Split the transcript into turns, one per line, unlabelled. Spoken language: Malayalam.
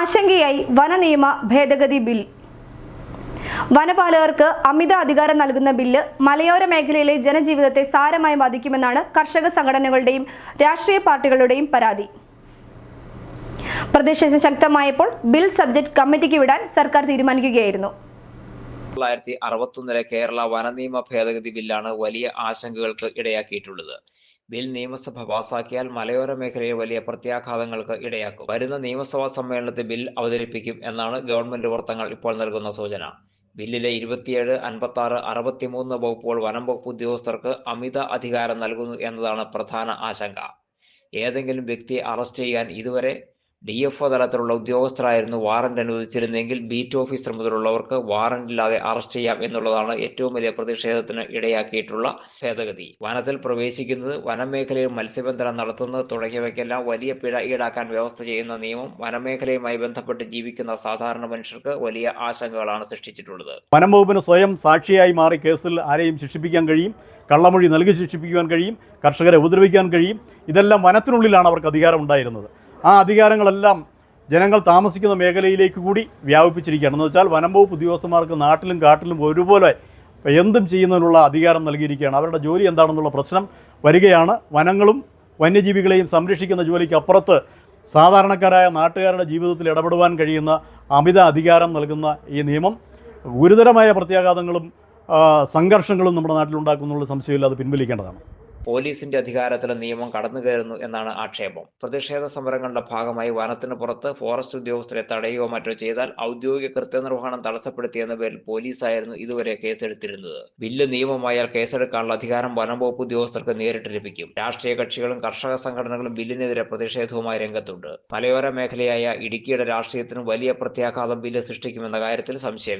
ആശങ്കയായി വനനിയമ ഭേദഗതി ബിൽ. വനപാലകർക്ക് അമിത അധികാരം നൽകുന്ന ബില്ല് മലയോര മേഖലയിലെ ജനജീവിതത്തെ സാരമായി ബാധിക്കുമെന്നാണ് കർഷക സംഘടനകളുടെയും രാഷ്ട്രീയ പാർട്ടികളുടെയും പരാതി. പ്രതിഷേധം ശക്തമായപ്പോൾ ബിൽ സബ്ജക്ട് കമ്മിറ്റിക്ക് വിടാൻ സർക്കാർ തീരുമാനിക്കുകയായിരുന്നു.
തൊള്ളായിരത്തി അറുപത്തൊന്നിലെ കേരള വനനിയമ ഭേദഗതി ബില്ലാണ് വലിയ ആശങ്കകൾക്ക് ഇടയാക്കിയിട്ടുള്ളത്. ബിൽ നിയമസഭ പാസാക്കിയാൽ മലയോര മേഖലയെ വലിയ പ്രത്യാഘാതങ്ങൾക്ക് ഇടയാക്കും. വരുന്ന നിയമസഭാ സമ്മേളനത്തിൽ ബിൽ അവതരിപ്പിക്കും എന്നാണ് ഗവൺമെന്റ് വൃത്തങ്ങൾ ഇപ്പോൾ നൽകുന്ന സൂചന. ബില്ലിലെ ഇരുപത്തിയേഴ് അൻപത്തി ആറ് അറുപത്തിമൂന്ന് വകുപ്പുകൾ വനം വകുപ്പ് ഉദ്യോഗസ്ഥർക്ക് അമിത അധികാരം നൽകുന്നു എന്നതാണ് പ്രധാന ആശങ്ക. ഏതെങ്കിലും വ്യക്തിയെ അറസ്റ്റ് ചെയ്യാൻ ഇതുവരെ ഡി എഫ് ഒ തലത്തിലുള്ള ഉദ്യോഗസ്ഥരായിരുന്നു വാറന്റ് അനുവദിച്ചിരുന്നെങ്കിൽ ബീറ്റ് ഓഫീസർ മുതലുള്ളവർക്ക് വാറന്റ് ഇല്ലാതെ അറസ്റ്റ് ചെയ്യാം എന്നുള്ളതാണ് ഏറ്റവും വലിയ പ്രതിഷേധത്തിന് ഇടയാക്കിയിട്ടുള്ള ഭേദഗതി. വനത്തിൽ പ്രവേശിക്കുന്നത് വനമേഖലയിൽ മത്സ്യബന്ധനം നടത്തുന്നത് തുടങ്ങിയവയ്ക്കെല്ലാം വലിയ പിഴ ഈടാക്കാൻ വ്യവസ്ഥ ചെയ്യുന്ന നിയമം വനമേഖലയുമായി ബന്ധപ്പെട്ട് ജീവിക്കുന്ന സാധാരണ മനുഷ്യർക്ക് വലിയ ആശങ്കകളാണ് സൃഷ്ടിച്ചിട്ടുള്ളത്.
വനം വകുപ്പിന് സ്വയം സാക്ഷിയായി മാറി കേസിൽ ആരെയും ശിക്ഷിപ്പിക്കാൻ കഴിയും കള്ളമൊഴി നൽകി ശിക്ഷിപ്പിക്കുവാൻ കഴിയും കർഷകരെ ഉപദ്രവിക്കാൻ കഴിയും. ഇതെല്ലാം വനത്തിനുള്ളിലാണ് അവർക്ക് അധികാരം ഉണ്ടായിരുന്നത് ആ അധികാരങ്ങളെല്ലാം ജനങ്ങൾ താമസിക്കുന്ന മേഖലയിലേക്ക് കൂടി വ്യാപിപ്പിച്ചിരിക്കുകയാണ്. എന്ന് വെച്ചാൽ വനം വകുപ്പ് ഉദ്യോഗസ്ഥന്മാർക്ക് നാട്ടിലും കാട്ടിലും ഒരുപോലെ എന്തും ചെയ്യുന്നതിനുള്ള അധികാരം നൽകിയിരിക്കുകയാണ്. അവരുടെ ജോലി എന്താണെന്നുള്ള പ്രശ്നം വരികയാണ്. വനങ്ങളും വന്യജീവികളെയും സംരക്ഷിക്കുന്ന ജോലിക്ക് അപ്പുറത്ത് സാധാരണക്കാരായ നാട്ടുകാരുടെ ജീവിതത്തിൽ ഇടപെടുവാൻ കഴിയുന്ന അമിത അധികാരം നൽകുന്ന ഈ നിയമം. ഗുരുതരമായ പ്രത്യാഘാതങ്ങളും സംഘർഷങ്ങളും നമ്മുടെ നാട്ടിലുണ്ടാക്കുന്നുള്ള സംശയമില്ല അത് പിൻവലിക്കേണ്ടതാണ്.
പോലീസിന്റെ അധികാരത്തിലെ നിയമം കടന്നു കയറുന്നു എന്നാണ് ആക്ഷേപം. പ്രതിഷേധ സമരങ്ങളുടെ ഭാഗമായി വനത്തിന് പുറത്ത് ഫോറസ്റ്റ് ഉദ്യോഗസ്ഥരെ തടയുകയോ മറ്റോ ചെയ്താൽ ഔദ്യോഗിക കൃത്യനിർവഹണം തടസ്സപ്പെടുത്തിയെന്ന പേരിൽ പോലീസായിരുന്നു ഇതുവരെ കേസെടുത്തിരുന്നത്. ബില്ല് നിയമമായാൽ കേസെടുക്കാനുള്ള അധികാരം വനംവകുപ്പ് ഉദ്യോഗസ്ഥർക്ക് നേരിട്ട് ലഭിക്കും. രാഷ്ട്രീയ കക്ഷികളും കർഷക സംഘടനകളും ബില്ലിനെതിരെ പ്രതിഷേധവുമായി രംഗത്തുണ്ട്. മലയോര മേഖലയായ ഇടുക്കിയുടെ രാഷ്ട്രീയത്തിന് വലിയ പ്രത്യാഘാതം ബില്ല് സൃഷ്ടിക്കുമെന്ന കാര്യത്തിൽ സംശയം